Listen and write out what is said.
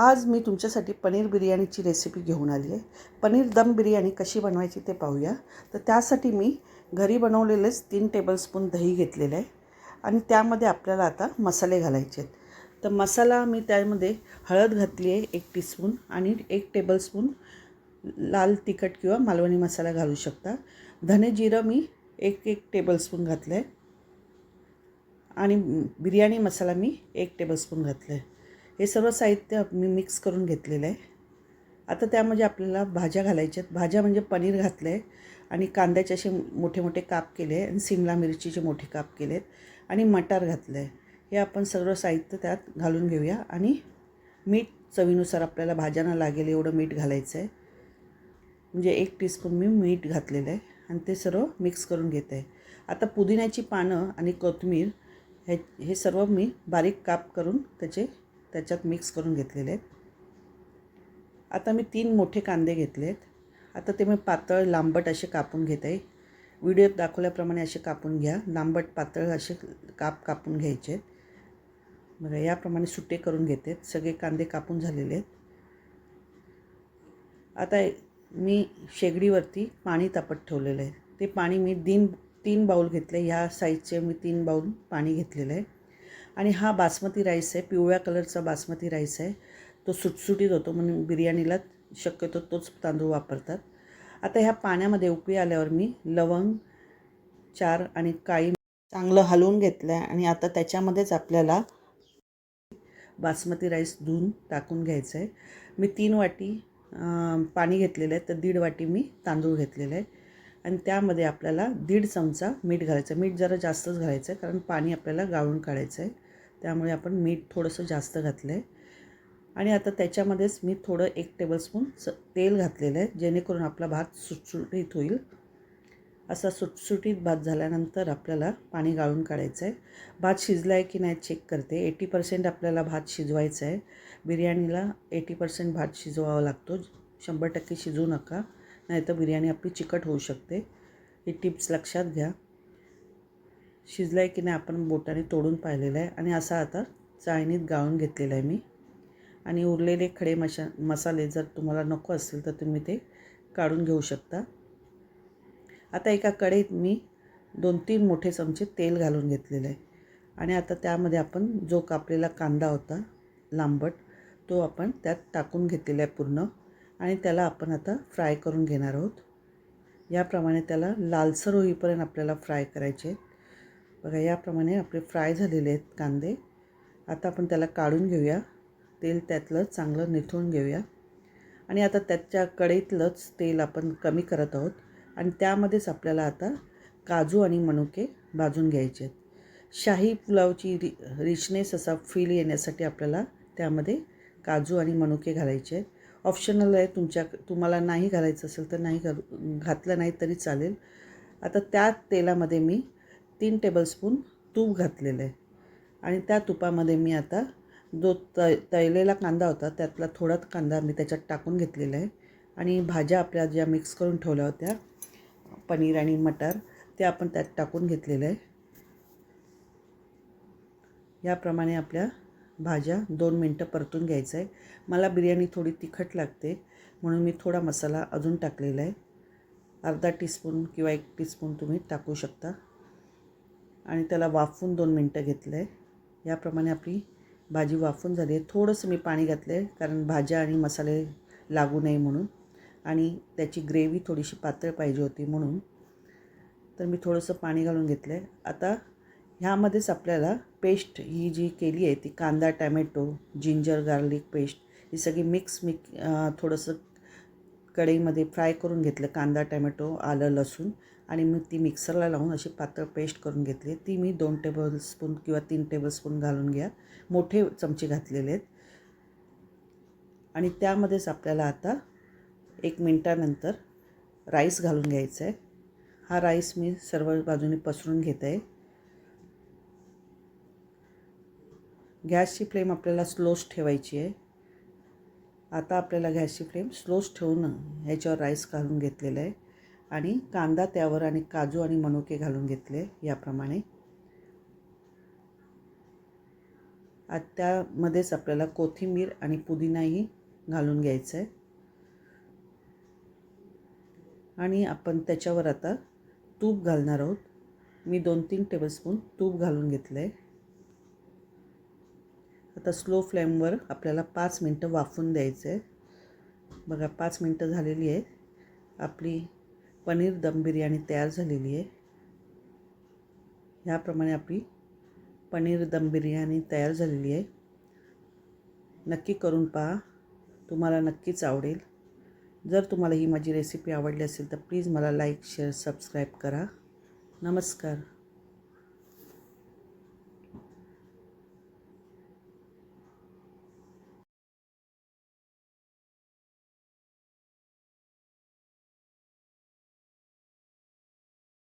आज मी तुमच्यासाठी पनीर बिर्याणीची रेसिपी घेऊन आली आहे पनीर दम बिर्याणी कशी बनवायची ते पाहूया. तर त्यासाठी मी घरी बनवलेलेच तीन टेबलस्पून दही घेतलेलं आहे. आणि त्यामध्ये आपल्याला आता मसाले घालायचे आहेत. तर मसाला मी त्यामध्ये हळद घातली आहे एक टीस्पून आणि एक टेबलस्पून लाल तिखट किंवा मालवणी मसाला घालू शकता. धने जिरं मी एक एक टेबलस्पून घातलं आहे आणि बिर्याणी मसाला मी एक टेबलस्पून घातलं आहे हे सर्व साहित्य मी मिक्स करून घेतलेलं आहे. आता त्यामध्ये आपल्याला भाज्या घालायच्या आहेत. भाज्या म्हणजे पनीर घातलं आहे आणि कांद्याचे असे मोठे मोठे काप केले आहे आणि सिमला मिरचीचे मोठे काप केले आहेत आणि मटार घातलं आहे हे आपण सर्व साहित्य त्यात घालून घेऊया आणि मीठ चवीनुसार आपल्याला भाज्यांना लागेल एवढं मीठ घालायचं आहे म्हणजे एक टीस्पून मी मीठ घातलेलं आहे आणि ते सर्व मिक्स करून घेत आहे. आता पुदिन्याची पानं आणि कोथिंबीर हे हे सर्व मी बारीक काप करून त्याचे त्याच्यात मिक्स करून घेतलेले आहेत. आता मी तीन मोठे कांदे घेतले आहेत आता ते मी पातळ लांबट असे कापून घेत. आहे व्हिडिओत दाखवल्याप्रमाणे असे कापून घ्या. लांबट पातळ असे काप कापून घ्यायचे. आहेत बघा याप्रमाणे सुटे करून घेते. सगळे कांदे कापून झालेले आहेत. आता मी शेगडीवरती पाणी तापत ठेवलेलं आहे. ते पाणी मी तीन तीन बाऊल घेतले. ह्या साईजचे मी तीन बाऊल पाणी घेतलेलं आहे. आणि हा बासमती राईस आहे पिवळ्या कलरचा बासमती राईस आहे. तो सुटसुटीत होतो म्हणून बिर्याणीला शक्यतो तोच तांदूळ वापरतात. आता ह्या पाण्यामध्ये उकळी आल्यावर मी लवंग चार आणि काळी चांगलं हलवून घेतलं आहे आणि आता त्याच्यामध्येच आपल्याला बासमती राईस धुवून टाकून घ्यायचं आहे मी तीन वाटी पाणी घेतलेलं आहे तर दीड वाटी मी तांदूळ घेतलेलं आहे. आणि त्यामध्ये आपल्याला दीड चमचा मीठ घालायचं मीठ जरा जास्तच घालायचं आहे कारण पाणी आपल्याला गाळून काढायचं आहे त्यामुळे आपण मीठ थोडंसं जास्त घातलं आहे आणि आता त्याच्यामध्येच मी थोडं एक टेबलस्पून स तेल घातलेलं आहे जेणेकरून आपला भात सुटसुटीत होईल. असा सुटसुटीत भात झाल्यानंतर आपल्याला पाणी गाळून काढायचं आहे. भात शिजला आहे की नाही चेक करते. एटी पर्सेंट आपल्याला भात शिजवायचा आहे. बिर्याणीला एटी पर्सेंट भात शिजवावा लागतो. शंभर टक्के शिजू नका. नाही तर बिर्याणी आपली चिकट होऊ शकते. ही टिप्स लक्षात घ्या. शिजला आहे की नाही आपण बोटाने तोडून पाहिलेलं आहे. आणि असा आता चाळणीत गाळून घेतलेला आहे मी. आणि उरलेले खडे मशा मसाले जर तुम्हाला नको असतील तर तुम्ही ते काढून घेऊ शकता. आता एका कढईत मी दोन तीन मोठे चमचे तेल घालून घेतलेलं आहे. आणि आता त्यामध्ये आपण जो कापलेला कांदा होता लांबट तो आपण त्यात टाकून घेतलेला आहे पूर्ण. आणि त्याला आपण आता फ्राय करून घेणार आहोत. याप्रमाणे त्याला लालसर होईपर्यंत आपल्याला फ्राय करायचे बघा याप्रमाणे आपले फ्राय झालेले आहेत कांदे. आता आपण त्याला काढून घेऊया. तेल त्यातलं चांगलं निथळून घेऊया. आणि आता त्याच्या कढईतलंच तेल आपण कमी करत आहोत. आणि त्यामध्येच आपल्याला आता काजू आणि मनुके भाजून घ्यायचे आहेत. शाही पुलावची रि रिचनेस असा फील येण्यासाठी आपल्याला त्यामध्ये काजू आणि मनुके घालायचे आहेत. ऑप्शनल आहे तुमच्या तुम्हाला नाही घालायचं असेल तर नाही घालू घातलं नाही तरी चालेल. आता त्या तेलामध्ये मी तीन टेबलस्पून तूप घातलेलं आहे. आणि त्या तुपामध्ये मी आता जो त तळलेला कांदा होता त्यातला थोडा कांदा मी त्याच्यात टाकून घेतलेला आहे. आणि भाज्या आपल्या ज्या मिक्स करून ठेवल्या होत्या पनीर आणि मटार ते आपण त्यात टाकून घेतलेलं आहे. याप्रमाणे आपल्या भाज्या दोन मिनटं परतून घ्यायचं आहे. मला बिर्याणी थोडी तिखट लागते म्हणून मी थोडा मसाला अजून टाकलेला आहे. अर्धा टीस्पून किंवा एक टीस्पून तुम्ही टाकू शकता. आणि त्याला वाफवून दोन मिनटं घेतलं आहे याप्रमाणे आपली भाजी वाफून झाली आहे. थोडंसं मी पाणी घातलं आहे कारण भाज्या आणि मसाले लागू नये म्हणून. आणि त्याची ग्रेव्ही थोडीशी पातळ पाहिजे होती म्हणून. तर मी थोडंसं पाणी घालून घेतलं आहे आता ह्यामध्येच आपल्याला पेस्ट ही जी केली आहे ती कांदा टॅमॅटो जिंजर गार्लिक पेस्ट ही सगळी मिक्स मिक थोडंसं कढईमध्ये फ्राय करून घेतलं. कांदा टॅमॅटो आलं लसूण. आणि मग ती मिक्सरला लावून अशी पातळ पेस्ट करून घेतली. ती मी दोन टेबलस्पून किंवा तीन टेबलस्पून घालून घ्या. मोठे चमचे घातलेले आहेत. आणि त्यामध्येच आपल्याला आता एक मिनटानंतर राईस घालून घ्यायचा आहे. हा राईस मी सर्व बाजूने पसरून घेत आहे. गॅसची फ्लेम आपल्याला स्लोच ठेवायची आहे. आता आपल्याला गॅसची फ्लेम स्लोच ठेवून ह्याच्यावर राईस घालून घेतलेलं आहे. आणि कांदा त्यावर आणि काजू आणि मनुके घालून घेतले याप्रमाणे. आ त्यामध्येच आपल्याला कोथिंबीर आणि पुदिनाही घालून घ्यायचं. आहे आणि आपण त्याच्यावर आता तूप घालणार आहोत. मी दोन तीन टेबलस्पून तूप घालून घेतलं. आहे आता स्लो फ्लेमवर आपल्याला पाच मिनटं वाफून द्यायचं. आहे बघा पाच मिनटं झालेली आहे. आपली पनीर दम बिर्याणी तयार झालेली आहे. ह्याप्रमाणे आपली पनीर दम बिर्याणी तयार झालेली आहे. नक्की करून पहा. तुम्हाला नक्कीच आवडेल. जर तुम्हाला ही माझी रेसिपी आवडली असेल तर प्लीज मला लाईक शेअर सबस्क्राईब करा. नमस्कार.